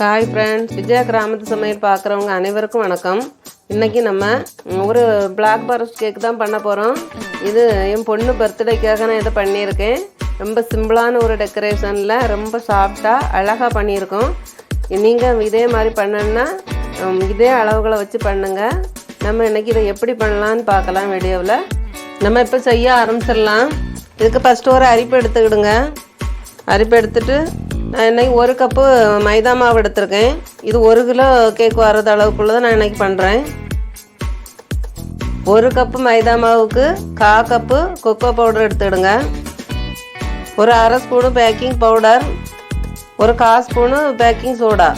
Hi friends Vijaya கிராமத்து சமையல் பார்க்குறவங்க அனைவருக்கும் வணக்கம். இன்றைக்கி நம்ம ஒரு பிளாக் ஃபாரஸ்ட் கேக் தான் பண்ண போகிறோம் இது என் பொண்ணு பர்த்டேக்காக நான் இதை பண்ணியிருக்கேன். ரொம்ப சிம்பிளான ஒரு டெக்கரேஷனில் ரொம்ப சாஃப்டாக அழகாக பண்ணியிருக்கோம். நீங்கள் இதே மாதிரி பண்ணணுன்னா இதே அளவுகளை வச்சு பண்ணுங்கள் நம்ம இன்றைக்கி இதை எப்படி பண்ணலான்னு பார்க்கலாம் வீடியோவில். நம்ம இப்போ செய்ய ஆரம்பிச்சிடலாம். இதுக்கு ஃபஸ்ட்டு ஒரு அரிப்பு எடுத்துக்கிடுங்க. அரிப்பு எடுத்துட்டு நான் இன்னைக்கு ஒரு கப்பு மைதா மாவு எடுத்திருக்கேன். இது ஒரு கிலோ கேக் வர்றது அளவுக்குள்ளே தான் நான் இன்னைக்கு பண்ணுறேன் ஒரு கப்பு மைதா மாவுக்கு கா கப்பு கொக்கோ பவுடர் எடுத்துக்கிடுங்க ஒரு அரை ஸ்பூனு பேக்கிங் பவுடர் ஒரு கா ஸ்பூனு பேக்கிங் சோடா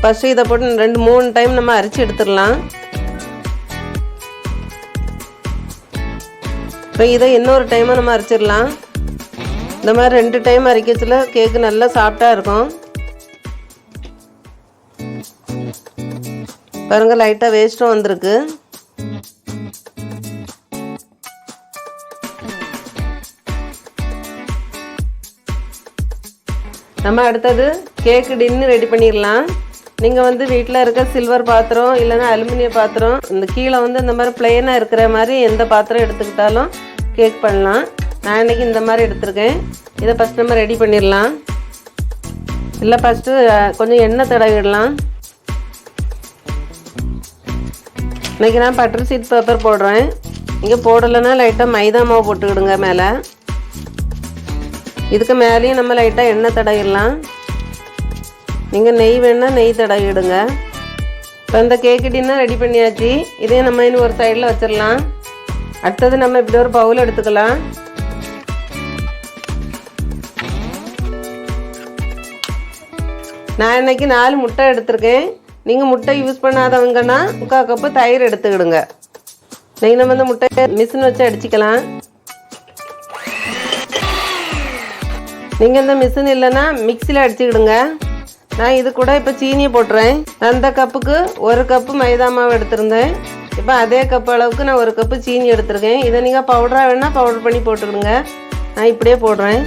ஃபஸ்ட்டு இதை போட்டு ரெண்டு மூணு டைம் நம்ம அரைச்சி எடுத்துடலாம். இப்போ இதை இன்னொரு டைமும் நம்ம அரைச்சிடலாம். இந்த மாதிரி ரெண்டு டைம் அரைக்கச்சில் கேக்கு நல்லா சாஃப்டாக இருக்கும். பாருங்கள் லைட்டாக வேஸ்ட்டும் வந்திருக்கு. நம்ம அடுத்தது கேக்கு டின்னு ரெடி பண்ணிடலாம். நீங்கள் வந்து வீட்டில் இருக்க சில்வர் பாத்திரம் இல்லைன்னா அலுமினிய பாத்திரம் இந்த கீழே வந்து இந்த மாதிரி பிளெயினாக இருக்கிற மாதிரி எந்த பாத்திரம் எடுத்துக்கிட்டாலும் கேக் பண்ணலாம். நான் இன்னைக்கு இந்த மாதிரி எடுத்திருக்கேன். இதை ஃபஸ்ட் நம்ம ரெடி பண்ணிடலாம். இல்லை ஃபஸ்ட்டு கொஞ்சம் எண்ணெய் தடவிடலாம். இன்றைக்கி நான் பட்டர் சீட் பேப்பர் போடுறேன். இங்கே போடலைன்னா லைட்டாக மைதா மாவு போட்டுக்கிடுங்க மேலே. இதுக்கு மேலேயும் நம்ம லைட்டாக எண்ணெய் தடவிடலாம். நீங்கள் நெய் வேணால் நெய் தடவிடுங்க. இப்போ இந்த கேக்கு டின்னர் ரெடி பண்ணியாச்சு. இதையும் நம்ம இன்னும் ஒரு சைடில் வச்சிடலாம். அடுத்தது நம்ம இப்படி ஒரு பவுல் எடுத்துக்கலாம். நான் இன்னைக்கு நாலு முட்டை எடுத்திருக்கேன். நீங்கள் முட்டை யூஸ் பண்ணாதவங்கன்னா முக்கால் கப்பு தயிர் எடுத்துக்கிடுங்க. நீங்கள் நம்ம இந்த முட்டையை மிஷின் வச்சு அடிச்சுக்கலாம். நீங்கள் இந்த மிஷின் இல்லைன்னா மிக்சியில் அடிச்சுக்கிடுங்க நான் இது கூட இப்போ சீனியை போட்டுறேன். அந்த கப்புக்கு ஒரு கப்பு மைதா மாவு எடுத்திருந்தேன். இப்போ அதே கப் அளவுக்கு நான் ஒரு கப்பு சீனி எடுத்திருக்கேன். இதை நீங்கள் பவுடராக வேணால் பவுடர் பண்ணி போட்டுக்கிடுங்க. நான் இப்படியே போடுறேன்.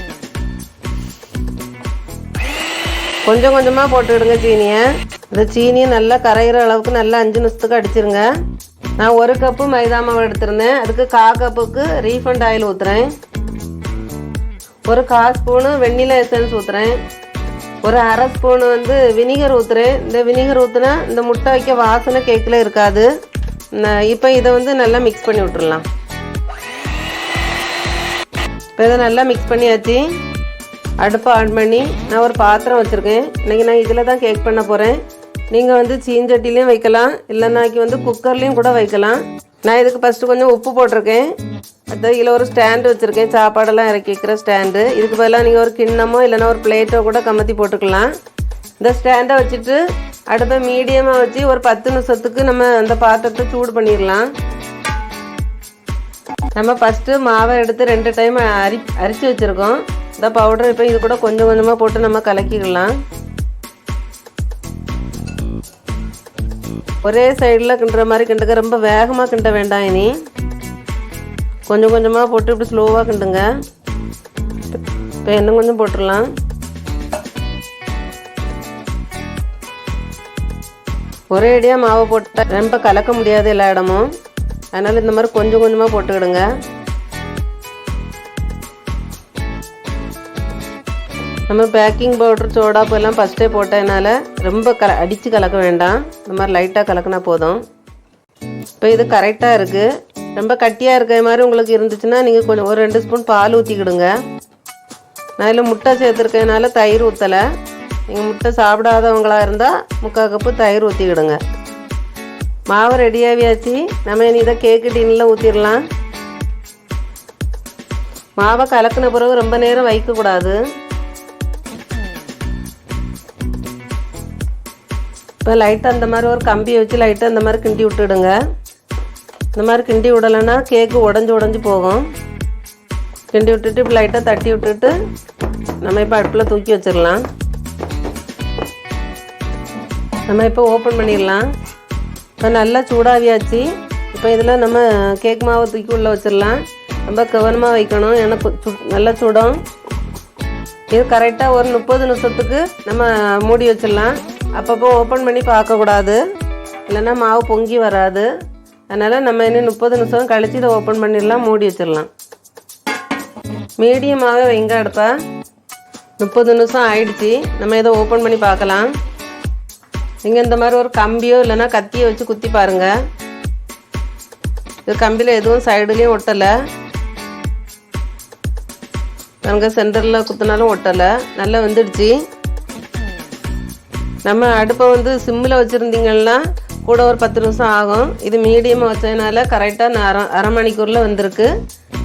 கொஞ்சம் கொஞ்சமாக போட்டுக்கிடுங்க சீனியை. இந்த சீனியை நல்லா கரைகிற அளவுக்கு நல்லா அஞ்சு நிமிஷத்துக்கு அடிச்சிருங்க. நான் ஒரு கப்பு மைதா மாவு எடுத்திருந்தேன். அதுக்கு கா கப்புக்கு ரீஃபண்ட் ஆயில் ஊற்றுறேன் ஒரு கால் ஸ்பூனு வெண்ணிலா எசன்ஸ் ஊற்றுறேன் ஒரு அரை ஸ்பூனு வந்து வினிகர் ஊற்றுறேன் இந்த வினிகர் ஊற்றுனா இந்த முட்டை வைக்க வாசனை கேக்கில் இருக்காது. இப்போ இதை வந்து நல்லா மிக்ஸ் பண்ணி விட்டுறலாம். இப்போ இதை நல்லா மிக்ஸ் பண்ணியாச்சு. அடுப்பை ஆன் பண்ணி நான் ஒரு பாத்திரம் வச்சுருக்கேன். இன்றைக்கி நான் இதில் தான் கேக் பண்ண போகிறேன் நீங்கள் வந்து சீஞ்சட்டிலையும் வைக்கலாம். இல்லைனாக்கி வந்து குக்கர்லேயும் கூட வைக்கலாம். நான் இதுக்கு ஃபஸ்ட்டு கொஞ்சம் உப்பு போட்டிருக்கேன். அடுத்து இதில் ஒரு ஸ்டாண்டு வச்சுருக்கேன். சாப்பாடெல்லாம் இறக்கி வைக்கிற ஸ்டாண்டு இதுக்கு பதிலாக நீங்கள் ஒரு கிண்ணமோ இல்லைன்னா ஒரு பிளேட்டோ கூட கமத்தி போட்டுக்கலாம். இந்த ஸ்டாண்டை வச்சுட்டு அடுப்பை மீடியமாக வச்சு ஒரு பத்து நிமிஷத்துக்கு நம்ம அந்த பாத்திரத்தை சூடு பண்ணிடலாம். நம்ம ஃபஸ்ட்டு மாவை எடுத்து ரெண்டு டைம் அரி அரிச்சு வச்சுருக்கோம். இந்த பவுடர் இப்போ இது கூட கொஞ்சம் கொஞ்சமாக போட்டு நம்ம கலக்கிக்கலாம் ஒரே சைடில் கிண்டுற மாதிரி கிண்டுக்க ரொம்ப வேகமாக கிண்ட வேண்டாம் இனி. கொஞ்சம் கொஞ்சமாக போட்டு இப்படி ஸ்லோவாக கிண்டுங்க. இப்போ இன்னும் கொஞ்சம் போட்டுடலாம். ஒரே அடியாக மாவை போட்டால் ரொம்ப கலக்க முடியாது எல்லா இடமும். அதனால் இந்த மாதிரி கொஞ்சம் கொஞ்சமாக போட்டுக்கிடுங்க. நம்ம பேக்கிங் பவுடர் சோடாப்பு எல்லாம் ஃபஸ்ட்டே போட்டதுனால ரொம்ப கல அடித்து கலக்க வேண்டாம். இந்த மாதிரி லைட்டாக கலக்கினா போதும். இப்போ இது கரெக்டாக இருக்குது ரொம்ப கட்டியாக இருக்கிற மாதிரி உங்களுக்கு இருந்துச்சுன்னா நீங்கள் கொஞ்சம் ஒரு ரெண்டு ஸ்பூன் பால் ஊற்றிக்கிடுங்க நான் இதில் முட்டை சேர்த்துருக்கனால தயிர் ஊற்றலை நீங்கள் முட்டை சாப்பிடாதவங்களாக இருந்தால் முக்கால் கப்பு தயிர் ஊற்றிக்கிடுங்க மாவு ரெடியாகியாச்சு நம்ம இனி இதை கேக்கு டின்னில் ஊற்றிடலாம் மாவை கலக்கின பிறகு ரொம்ப நேரம் வைக்கக்கூடாது. இப்போ லைட்டாக அந்த மாதிரி ஒரு கம்பியை வச்சு லைட்டாக இந்த மாதிரி கிண்டி விட்டுடுங்க. இந்த மாதிரி கிண்டி விடலைன்னா கேக்கு உடஞ்சி உடஞ்சி போகும். கிண்டி விட்டுட்டு இப்போ லைட்டாக தட்டி விட்டுட்டு நம்ம இப்போ அடுப்பில் தூக்கி வச்சிடலாம். நம்ம இப்போ ஓப்பன் பண்ணிடலாம். இப்போ நல்லா சூடாவியாச்சு. இப்போ இதில் நம்ம கேக் மாவை தூக்கி உள்ளே வச்சிடலாம். ரொம்ப கவனமாக வைக்கணும். ஏன்னா சு- நல்லா சுடும். இது கரெக்டாக ஒரு முப்பது நிமிஷத்துக்கு நம்ம மூடி வச்சிடலாம். அப்பப்போ ஓப்பன் பண்ணி பார்க்கக்கூடாது. இல்லைன்னா மாவு பொங்கி வராது. அதனால் நம்ம இன்னும் முப்பது நிமிஷம் கழித்து இதை ஓப்பன் பண்ணிடலாம் மூடி வச்சிடலாம். மீடியமாகவே வைங்க அடுப்பா. முப்பது நிமிஷம் ஆயிடுச்சு. நம்ம இதை ஓப்பன் பண்ணி பார்க்கலாம். நீங்கள் இந்த மாதிரி ஒரு கம்பியோ இல்லைன்னா கத்தியோ வச்சு குத்தி பாருங்கள் இது கம்பியில் எதுவும் சைடுலேயும் ஒட்டலை. பாருங்க சென்டரில் குத்தினாலும் ஒட்டலை. நல்லா வந்துடுச்சு. நம்ம அடுப்பை வந்து சிம்மில் வச்சுருந்தீங்கன்னா கூட ஒரு பத்து நிமிஷம் ஆகும். இது மீடியமாக வச்சதுனால கரெக்டாக அரை அரை மணிக்கூரில் வந்திருக்கு.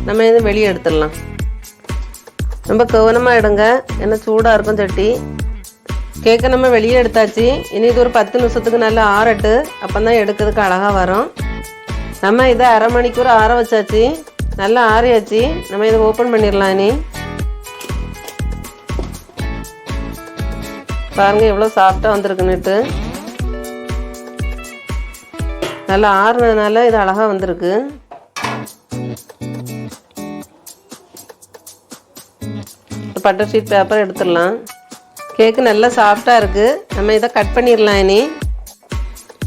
நம்ம இது வெளியே எடுத்துடலாம். ரொம்ப கவனமாக எடுங்க. ஏன்னா சூடாக இருக்கும் சட்டி. கேக்கை நம்ம வெளியே எடுத்தாச்சு. இனி இது ஒரு பத்து நிமிஷத்துக்கு நல்லா ஆறட்டு. அப்போ தான் எடுக்கிறதுக்கு அழகாக வரும். நம்ம இதை அரை மணிக்கூர் ஆற வச்சாச்சு. நல்லா ஆறியாச்சு. நம்ம இதை ஓப்பன் பண்ணிடலாம் இனி. பாருங்க எவ்வளோ சாஃப்டாக வந்திருக்குன்னுட்டு. நல்லா ஆறுனதுனால இது அழகாக வந்திருக்கு. பட்டர் ஷீட் பேப்பர் எடுத்துடலாம். கேக்கு நல்லா சாஃப்டாக இருக்குது நம்ம இதை கட் பண்ணிடலாம் இனி.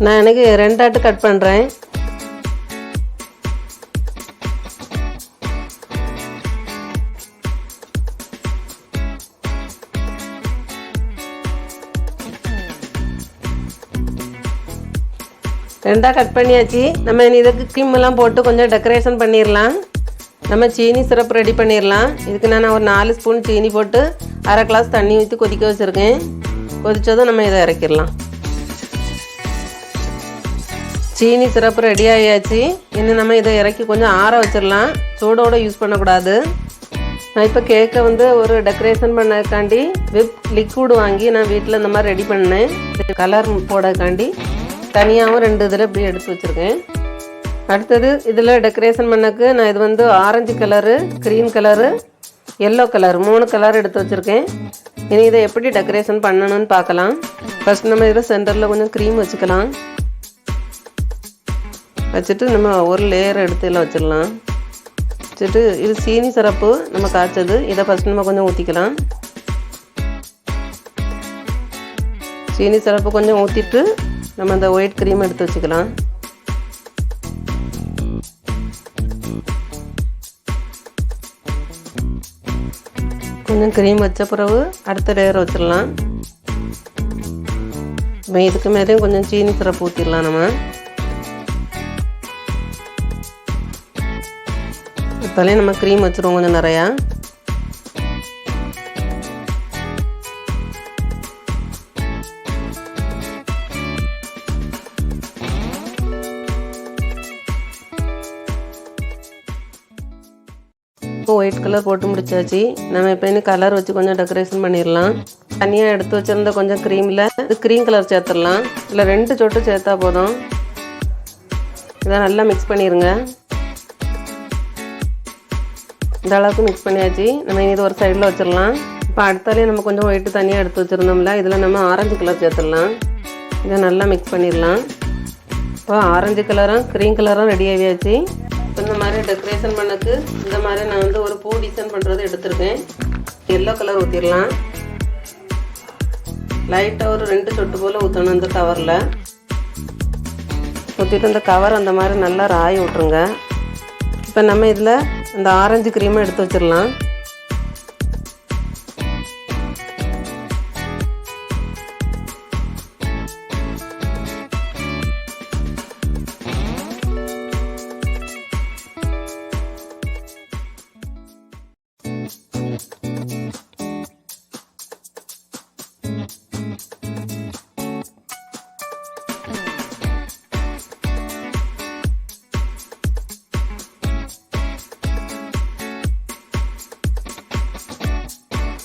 நான் எனக்கு ரெண்டாட்டு கட் பண்ணுறேன் ரெண்டாக கட் பண்ணியாச்சு. நம்ம இனி இதுக்கு cream எல்லாம் போட்டு கொஞ்சம் டெக்கரேஷன் பண்ணிடலாம் நம்ம சீனி சிரப் ரெடி பண்ணிடலாம் இதுக்கு நான் ஒரு நாலு ஸ்பூன் சீனி போட்டு அரை கிளாஸ் தண்ணி ஊற்றி கொதிக்க வச்சுருக்கேன். கொதித்ததும் நம்ம இதை இறக்கிடலாம் சீனி சிரப் ரெடி ஆகியாச்சு இன்னும் நம்ம இதை இறக்கி கொஞ்சம் ஆற வச்சிடலாம் சூடோடு யூஸ் பண்ணக்கூடாது. நான் இப்போ கேக்கை வந்து ஒரு டெக்கரேஷன் பண்ணக்காண்டி விப் லிக்விட் வாங்கி நான் வீட்டில் இந்த மாதிரி ரெடி பண்ணேன். கலர் போடக்காண்டி தனியாகவும் ரெண்டு இதில் இப்படி எடுத்து வச்சுருக்கேன். அடுத்தது இதில் டெக்கரேஷன் பண்ணக்கு நான் இது வந்து orange colour green colour yellow colour மூணு கலர் எடுத்து வச்சுருக்கேன். இனி இதை எப்படி டெக்கரேஷன் பண்ணணும்னு பார்க்கலாம். ஃபஸ்ட் நம்ம இதில் சென்டரில் கொஞ்சம் க்ரீம் வச்சுக்கலாம். வச்சுட்டு நம்ம ஒரு லேயர் எடுத்து இதில் வச்சிடலாம். வச்சுட்டு இது சீனி சிறப்பு நம்ம காய்ச்சது இதை ஃபஸ்ட் நம்ம கொஞ்சம் ஊற்றிக்கலாம் சீனி சிறப்பு கொஞ்சம் ஊற்றிட்டு நம்ம அந்த ஒயிட் க்ரீம் எடுத்து வச்சுக்கலாம். கொஞ்சம் க்ரீம் வச்ச பிறகு அடுத்த லேயர் வச்சிடலாம். இப்போ இதுக்கு மேலேயும் கொஞ்சம் சீனி சிரப்பு ஊற்றிடலாம் நம்ம. தலையும் நம்ம க்ரீம் வச்சுருவோம் கொஞ்சம் நிறையா. இப்போ ஒயிட் கலர் போட்டு முடிச்சாச்சு. நம்ம இப்போ இன்னும் கலர் வச்சு கொஞ்சம் டெக்கரேஷன் பண்ணிடலாம் தனியாக எடுத்து வச்சுருந்த கொஞ்சம் க்ரீமில் இது க்ரீம் கலர் சேர்த்துடலாம் இல்லை ரெண்டு சொட்டு சேர்த்தா போதும். இதை நல்லா மிக்ஸ் பண்ணிடுங்க இந்த அளவுக்கு மிக்ஸ் பண்ணியாச்சு. நம்ம இது ஒரு சைடில் வச்சிடலாம் இப்போ அடுத்தாலே நம்ம கொஞ்சம் ஒயிட்டு தனியாக எடுத்து வச்சுருந்தோம்ல இதில் நம்ம ஆரஞ்சு கலர் சேர்த்துடலாம் இதை நல்லா மிக்ஸ் பண்ணிடலாம் இப்போ ஆரஞ்சு கலரும் க்ரீன் கலரும் ரெடி ஆகியாச்சு. மாதிரி டெக்கரேஷன் பண்ணக்கு இந்த மாதிரி நான் வந்து ஒரு பூ டிசைன் பண்ணுறது எடுத்திருக்கேன். எல்லோ கலர் ஊற்றிடலாம் லைட்டாக ஒரு ரெண்டு சொட்டு போல் ஊற்றணும் இந்த கவரில் ஊற்றிட்டு இந்த கவர் அந்த மாதிரி நல்லா ராயி விட்ருங்க இப்போ நம்ம இதில் இந்த ஆரஞ்சு க்ரீமை எடுத்து வச்சிடலாம்.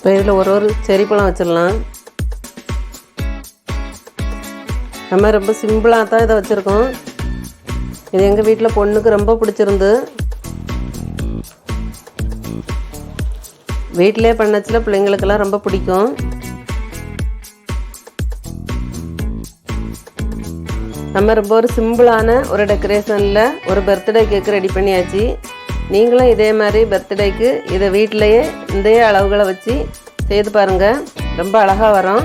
இப்போ இதில் ஒரு ஒரு செரி பழம் வச்சிடலாம். நம்ம ரொம்ப சிம்பிளாக தான் இதை வச்சுருக்கோம். இது எங்கள் வீட்டில் பொண்ணுக்கு ரொம்ப பிடிச்சிருந்து. வீட்டிலே பண்ணச்சில் பிள்ளைங்களுக்கெல்லாம் ரொம்ப பிடிக்கும். நம்ம ரொம்ப ஒரு சிம்பிளான ஒரு டெக்கரேஷனில் ஒரு பர்த்டே கேக் ரெடி பண்ணியாச்சு. நீங்களும் இதே மாதிரி பர்த்டேக்கு இதை வீட்டிலையே இதே அளவுகளை வச்சு செய்து பாருங்கள் ரொம்ப அழகாக வரும்.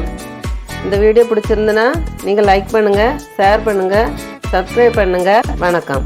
இந்த வீடியோ பிடிச்சிருந்துன்னா நீங்கள் லைக் பண்ணுங்கள் ஷேர் பண்ணுங்கள் சப்ஸ்கிரைப் பண்ணுங்கள் வணக்கம்.